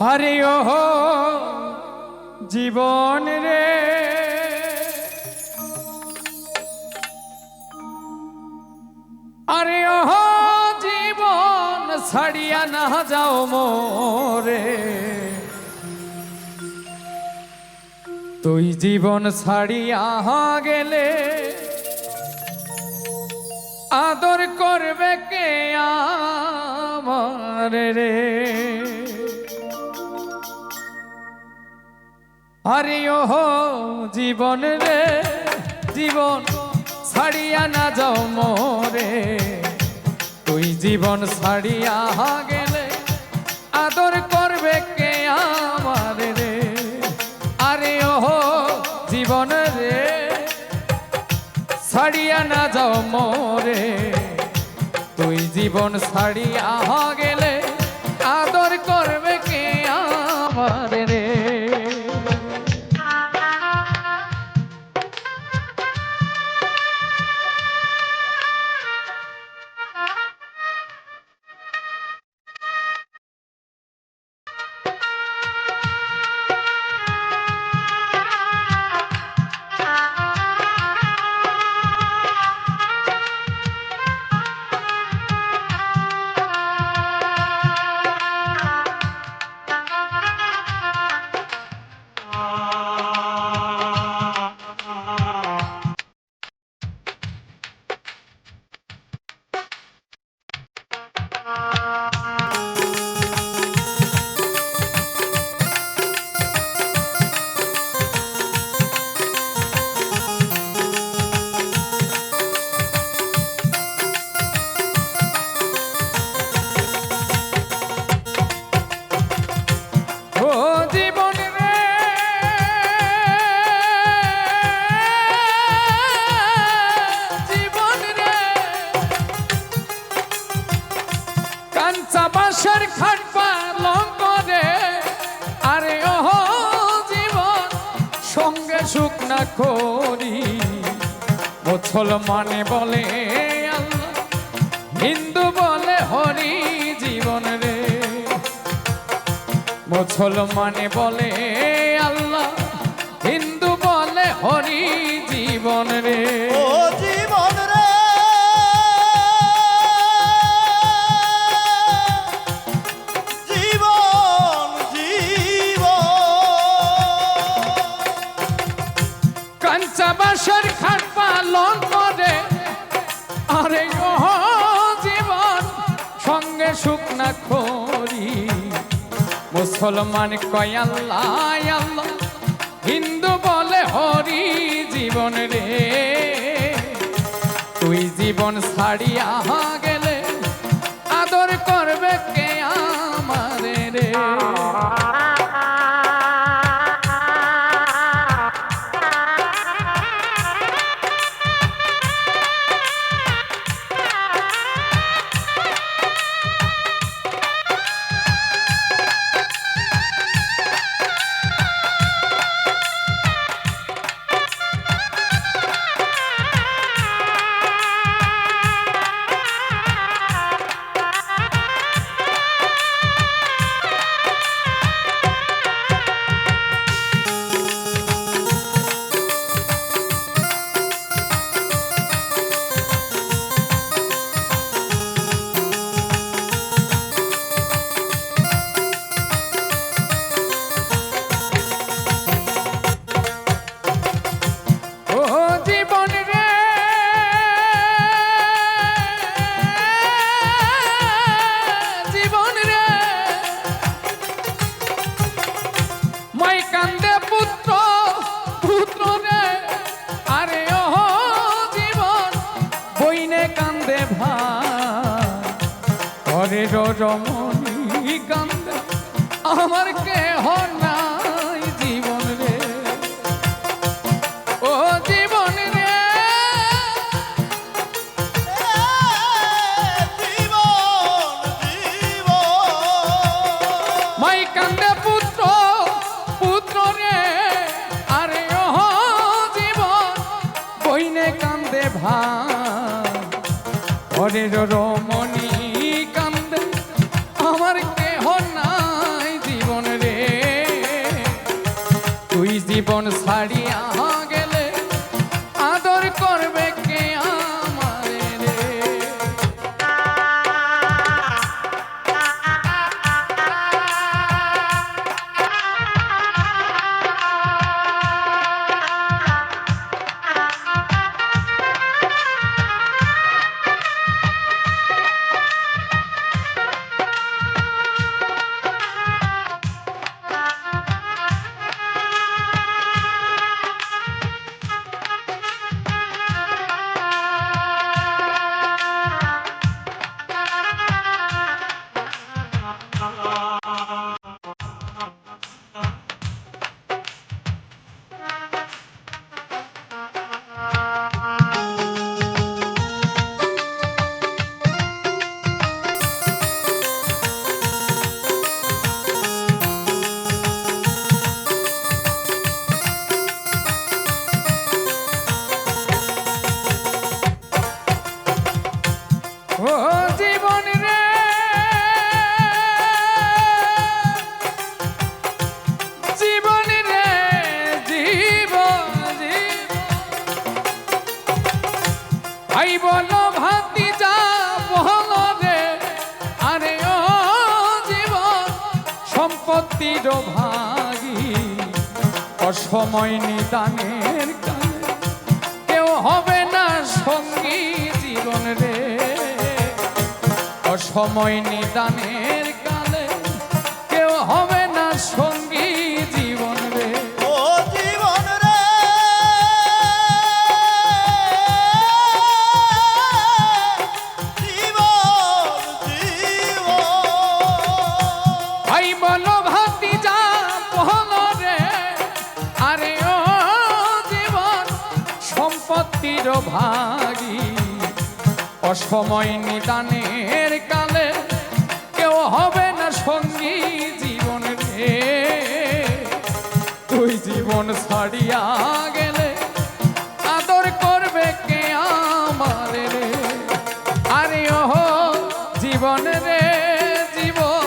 আরে ও জীবন রে। আরে ও জীবন ছাড়িয়া না যাও মোরে। তুই জীবন ছাড়িয়া গেলে আদর করবে কে আমার রে? আরে ও জীবন রে, জীবন ছাড়িয়া না যাও মোরে। তুই জীবন ছাড়িয়া গেলে আদর করবে কে আমার রে? আরে ও জীবন রে, ছাড়িয়া না যাও মোরে। তুই জীবন ছাড়িয়া গেলে আদর করবে বাঁশের খাট রে আরে ও জীবন, সঙ্গে সুখ না করি। মুসলমানে বলে, আল্লাহ, হিন্দু বলে হরি জীবন রে। মুসলমানে বলে, আল্লাহ, হিন্দু বলে হরি জীবন রে। করি। মুসলমান কয় হিন্দু বলে হরি জীবন রে। তুই জীবন ছাড়িয়া গেলে আদর করবে কে আমারে রে? রমণী কান্দে, আমার কেহ নাই জীবন রে। ও জীবন রে। মাই পুত্র পুত্র রে। আরে ও জীবন, বইনে কান্দে ঘরে রমণী জীবন ছাড়িয়া সম্পত্তির ভাগী অসময় নিদানের কালে। কেউ হবে না সঙ্গী জীবন রে। অসময় নিদানের সম্পত্তির ভাগী। অসময় নিদানের কালে কেউ হবে না সঙ্গী জীবন রে। তুই জীবন ছাড়িয়া গেলে আদর করবে কে আমার রে? আরে ও জীবন রে, জীবন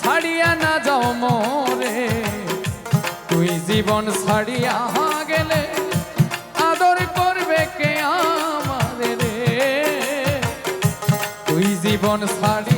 ছাড়িয়া না যাও মোরে। তুই জীবন ছাড়িয়া তুই জীবন